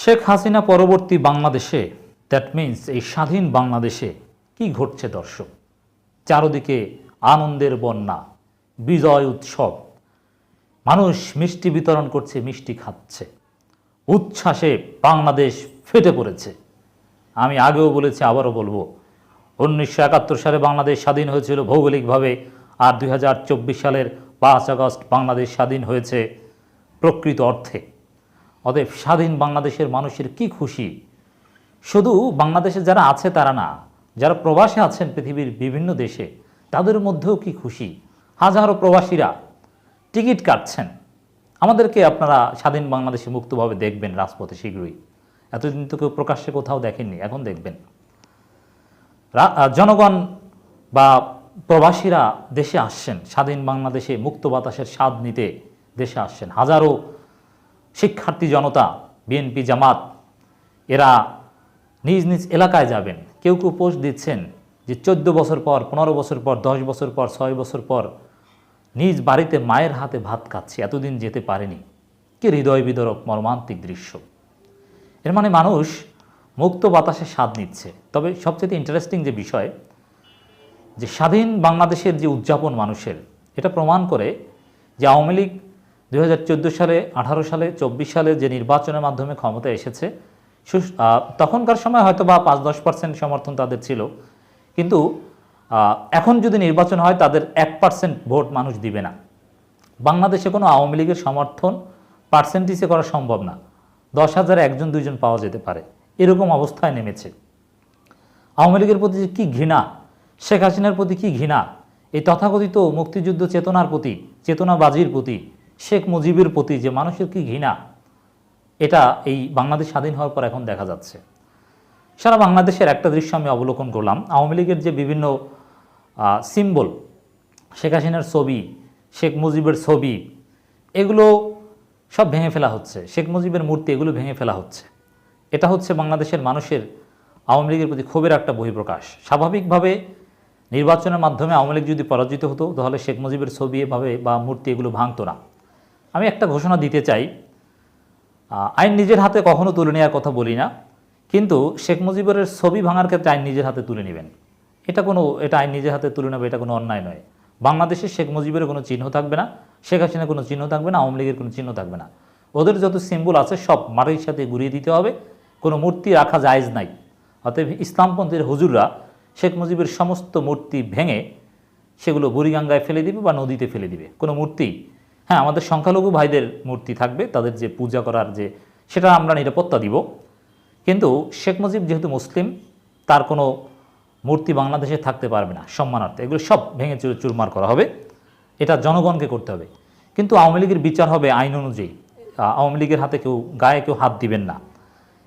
শেখ হাসিনা পরবর্তী বাংলাদেশে that means এই স্বাধীন বাংলাদেশে কি ঘটছে দর্শক? চারদিকে আনন্দের বন্যা, বিজয় উৎসব, মানুষ মিষ্টি বিতরণ করছে, মিষ্টি খাচ্ছে, উচ্ছ্বাসে বাংলাদেশ ফেটে পড়েছে। আমি আগেও বলেছি, আবারও বলব, উনিশশো একাত্তর সালে বাংলাদেশ স্বাধীন হয়েছিল ভৌগোলিকভাবে, আর দুই হাজার চব্বিশ সালের পাঁচ আগস্ট বাংলাদেশ স্বাধীন হয়েছে প্রকৃত অর্থে। অতএব স্বাধীন বাংলাদেশের মানুষের কি খুশি? শুধু বাংলাদেশে যারা আছে তারা না, যারা প্রবাসে আছেন পৃথিবীর বিভিন্ন দেশে, তাদের মধ্যেও কি খুশি? হাজারো প্রবাসীরা টিকিট কাটছেন। আমাদেরকে আপনারা স্বাধীন বাংলাদেশে মুক্তভাবে দেখবেন রাজপথে শীঘ্রই। এতদিন তো কেউ প্রকাশ্যে কোথাও দেখেননি, এখন দেখবেন। জনগণ বা প্রবাসীরা দেশে আসছেন, স্বাধীন বাংলাদেশে মুক্ত বাতাসের স্বাদ নিতে দেশে আসছেন। হাজারো শিক্ষার্থী জনতা, বিএনপি জামাত, এরা নিজ নিজ এলাকায় যাবেন। কেউ কেউ পোস্ট দিচ্ছেন যে চোদ্দ বছর পর, পনেরো বছর পর, দশ বছর পর, ছয় বছর পর নিজ বাড়িতে মায়ের হাতে ভাত খাচ্ছে, এতদিন যেতে পারেনি। কি হৃদয় বিদরক, মর্মান্তিক দৃশ্য। এর মানে মানুষ মুক্ত বাতাসে স্বাদ নিচ্ছে। তবে সবচেয়ে ইন্টারেস্টিং যে বিষয়, যে স্বাধীন বাংলাদেশের যে উদযাপন মানুষের, এটা প্রমাণ করে যে আওয়ামী লীগ দু হাজার চোদ্দ সালে, আঠারো সালে, চব্বিশ সালে যে নির্বাচনের মাধ্যমে ক্ষমতা এসেছে তখনকার সময় হয়তো বা পাঁচ দশ পার্সেন্ট সমর্থন তাদের ছিল। কিন্তু এখন যদি নির্বাচন হয়, তাদের এক পার্সেন্ট ভোট মানুষ দিবে না। বাংলাদেশে কোনো আওয়ামী লীগের সমর্থন পার্সেন্টেজে করা সম্ভব না। দশ হাজারে একজন, দুইজন পাওয়া যেতে পারে। এরকম অবস্থায় নেমেছে। আওয়ামী লীগের প্রতি যে কী ঘৃণা, শেখ হাসিনার প্রতি কী ঘৃণা, এই তথাকথিত মুক্তিযুদ্ধ চেতনার প্রতি, চেতনাবাজির প্রতি শেখ মুজিবের প্রতি যে মানুষের কী ঘৃণা, এটা এই বাংলাদেশ স্বাধীন হওয়ার পর এখন দেখা যাচ্ছে। সারা বাংলাদেশের একটা দৃশ্য আমি অবলোকন করলাম। আওয়ামী লীগের যে বিভিন্ন সিম্বল শেখ হাসিনার ছবি, শেখ মুজিবের ছবি, এগুলো সব ভেঙে ফেলা হচ্ছে। শেখ মুজিবের মূর্তি এগুলো ভেঙে ফেলা হচ্ছে। এটা হচ্ছে বাংলাদেশের মানুষের আওয়ামী লীগের প্রতি ক্ষোভের একটা বহিঃপ্রকাশ। স্বাভাবিকভাবে নির্বাচনের মাধ্যমে আওয়ামী লীগ যদি পরাজিত হতো, তাহলে শেখ মুজিবের ছবি এভাবে বা মূর্তি এগুলো ভাঙতো না। আমি একটা ঘোষণা দিতে চাই। আইন নিজের হাতে কখনো তুলে নেওয়ার কথা বলি না, কিন্তু শেখ মুজিবের ছবি ভাঙার ক্ষেত্রে আইন নিজের হাতে তুলে নেবেন। এটা কোনো, এটা আইন নিজের হাতে তুলে নেবে এটা কোনো অন্যায় নয়। বাংলাদেশে শেখ মুজিবের কোনো চিহ্ন থাকবে না, শেখ হাসিনার কোনো চিহ্ন থাকবে না, আওয়ামী লীগের কোনো চিহ্ন থাকবে না। ওদের যত সিম্বল আছে সব মাটির সাথে ঘুরিয়ে দিতে হবে, কোনো মূর্তি রাখা জায়েজ নাই। অতএব ইসলামপন্থীর হুজুররা শেখ মুজিবের সমস্ত মূর্তি ভেঙে সেগুলো বুড়িগাঙ্গায় ফেলে দিবে বা নদীতে ফেলে দিবে। কোনো মূর্তি হ্যাঁ আমাদের সংখ্যালঘু ভাইদের মূর্তি থাকবে, তাদের যে পূজা করার যে, সেটা আমরা নিরাপত্তা দিব। কিন্তু শেখ মুজিব যেহেতু মুসলিম, তার কোনো মূর্তি বাংলাদেশে থাকতে পারবে না, সম্মানার্থে। এগুলো সব ভেঙে চুরে, চুরমার করা হবে। এটা জনগণকে করতে হবে। কিন্তু আওয়ামী লীগের বিচার হবে আইন অনুযায়ী। আওয়ামী লীগের হাতে কেউ, গায়ে কেউ হাত দিবেন না।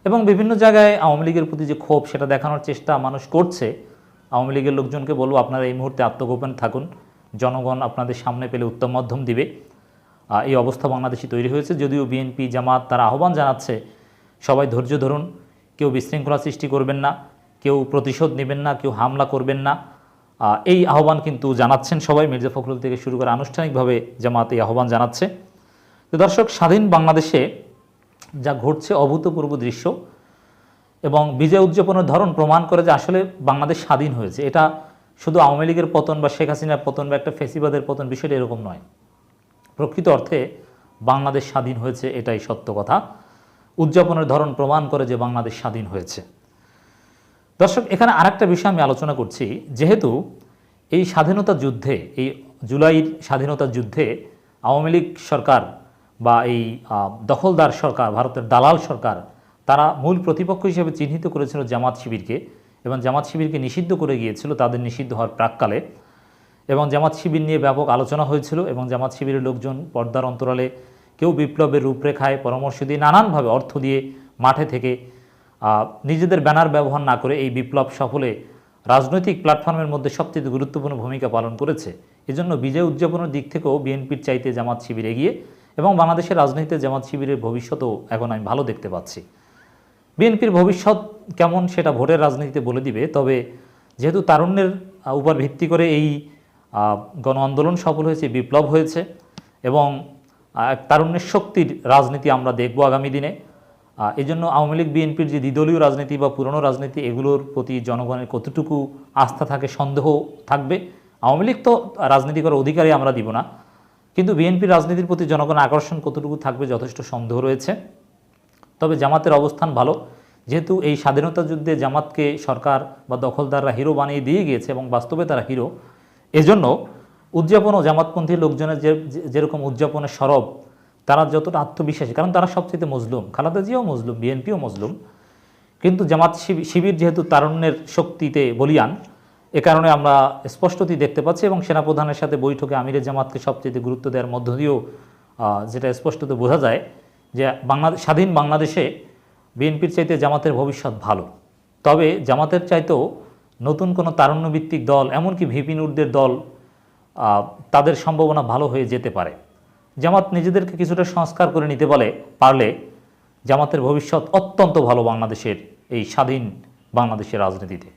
এবং বিভিন্ন জায়গায় আওয়ামী লীগের প্রতি যে ক্ষোভ, সেটা দেখানোর চেষ্টা মানুষ করছে। আওয়ামী লীগের লোকজনকে বলব, আপনারা এই মুহূর্তে আত্মগোপন থাকুন। জনগণ আপনাদের সামনে পেলে উত্তম মাধ্যম দিবে। এই অবস্থা বাংলাদেশে তৈরি হয়েছে। যদিও বিএনপি জামাত তারা আহ্বান জানাচ্ছে, সবাই ধৈর্য ধরুন, কেউ বিশৃঙ্খলা সৃষ্টি করবেন না, কেউ প্রতিশোধ নেবেন না, কেউ হামলা করবেন না। এই আহ্বান কিন্তু জানাচ্ছেন সবাই, মির্জা ফখরুল থেকে শুরু করে আনুষ্ঠানিকভাবে জামাত এই আহ্বান জানাচ্ছে। তো দর্শক, স্বাধীন বাংলাদেশে যা ঘটছে অভূতপূর্ব দৃশ্য এবং বিজয় উদযাপনের ধরন প্রমাণ করে যে আসলে বাংলাদেশ স্বাধীন হয়েছে। এটা শুধু আওয়ামী লীগের পতন বা শেখ হাসিনার পতন বা একটা ফেসিবাদের পতন বিষয়টা এরকম নয়। প্রকৃত অর্থে বাংলাদেশ স্বাধীন হয়েছে, এটাই সত্য কথা। উদযাপনের ধরন প্রমাণ করে যে বাংলাদেশ স্বাধীন হয়েছে। দর্শক, এখানে আরেকটা বিষয় আমি আলোচনা করছি। যেহেতু এই স্বাধীনতা যুদ্ধে, এই জুলাইয়ের স্বাধীনতা যুদ্ধে আওয়ামী লীগ সরকার বা এই দখলদার সরকার, ভারতের দালাল সরকার, তারা মূল প্রতিপক্ষ হিসেবে চিহ্নিত করেছিল জামাত শিবিরকে এবং জামাত শিবিরকে নিষিদ্ধ করে গিয়েছিল। তাদের নিষিদ্ধ হওয়ার প্রাককালে এবং জামাত শিবির নিয়ে ব্যাপক আলোচনা হয়েছিল এবং জামাত শিবিরের লোকজন পর্দার অন্তরালে কেউ বিপ্লবের রূপরেখায় পরামর্শ দিয়ে নানানভাবে অর্থ দিয়ে মাঠে থেকে নিজেদের ব্যানার ব্যবহার না করে এই বিপ্লব সফলে রাজনৈতিক প্ল্যাটফর্মের মধ্যে সবচেয়ে গুরুত্বপূর্ণ ভূমিকা পালন করেছে। এজন্য বিজয় উদযাপনের দিক থেকেও বিএনপির চাইতে জামাত শিবির এগিয়ে এবং বাংলাদেশের রাজনীতিতে জামাত শিবিরের ভবিষ্যতও এখন আমি ভালো দেখতে পাচ্ছি। বিএনপির ভবিষ্যৎ কেমন সেটা ভোটের রাজনীতিতে বলে দিবে, তবে যেহেতু তারুণ্যের উপর ভিত্তি করে এই গণ আন্দোলন সফল হয়েছে, বিপ্লব হয়েছে এবং তারুণ্যের শক্তির রাজনীতি আমরা দেখব আগামী দিনে। এই জন্য আওয়ামী লীগ, বিএনপির যে দ্বিদলীয় রাজনীতি বা পুরনো রাজনীতি, এগুলোর প্রতি জনগণের কতটুকু আস্থা থাকে, সন্দেহ থাকবে। আওয়ামী লীগ তো রাজনীতি করার অধিকারই আমরা দিব না, কিন্তু বিএনপির রাজনীতির প্রতি জনগণের আকর্ষণ কতটুকু থাকবে যথেষ্ট সন্দেহ রয়েছে। তবে জামাতের অবস্থান ভালো, যেহেতু এই স্বাধীনতা যুদ্ধে জামাতকে সরকার বা দখলদাররা হিরো বানিয়ে দিয়ে গিয়েছে এবং বাস্তবে তারা হিরো এজন্য উদযাপন ও জামাতপন্থী লোকজনের যে যেরকম উদযাপনের সরব, তারা যতটা আত্মবিশ্বাসী, কারণ তারা সবচেয়ে মজলুম খালাদা জিয়াও মজলুম, বিএনপিও মজলুম, কিন্তু জামাত শিবি- শিবির যেহেতু তারুণ্যের শক্তিতে বলিয়ান, এ কারণে আমরা স্পষ্টতই দেখতে পাচ্ছি এবং সেনাপ্রধানের সাথে বৈঠকে আমিরের জামাতকে সবচেয়ে গুরুত্ব দেওয়ার মধ্য দিয়েও যেটা স্পষ্টত বোঝা যায় যে বাংলাদেশ স্বাধীন বাংলাদেশে বিএনপির চাইতে জামাতের ভবিষ্যৎ ভালো। তবে জামাতের চাইতেও নতুন কোনো তারুণ্যভিত্তিক দল, এমনকি ভিপিনুরদের দল তাদের সম্ভাবনা ভালো হয়ে যেতে পারে। জামাত নিজেদেরকে কিছুটা সংস্কার করে নিতে বলে পারলে জামাতের ভবিষ্যৎ অত্যন্ত ভালো বাংলাদেশের, এই স্বাধীন বাংলাদেশের রাজনীতিতে।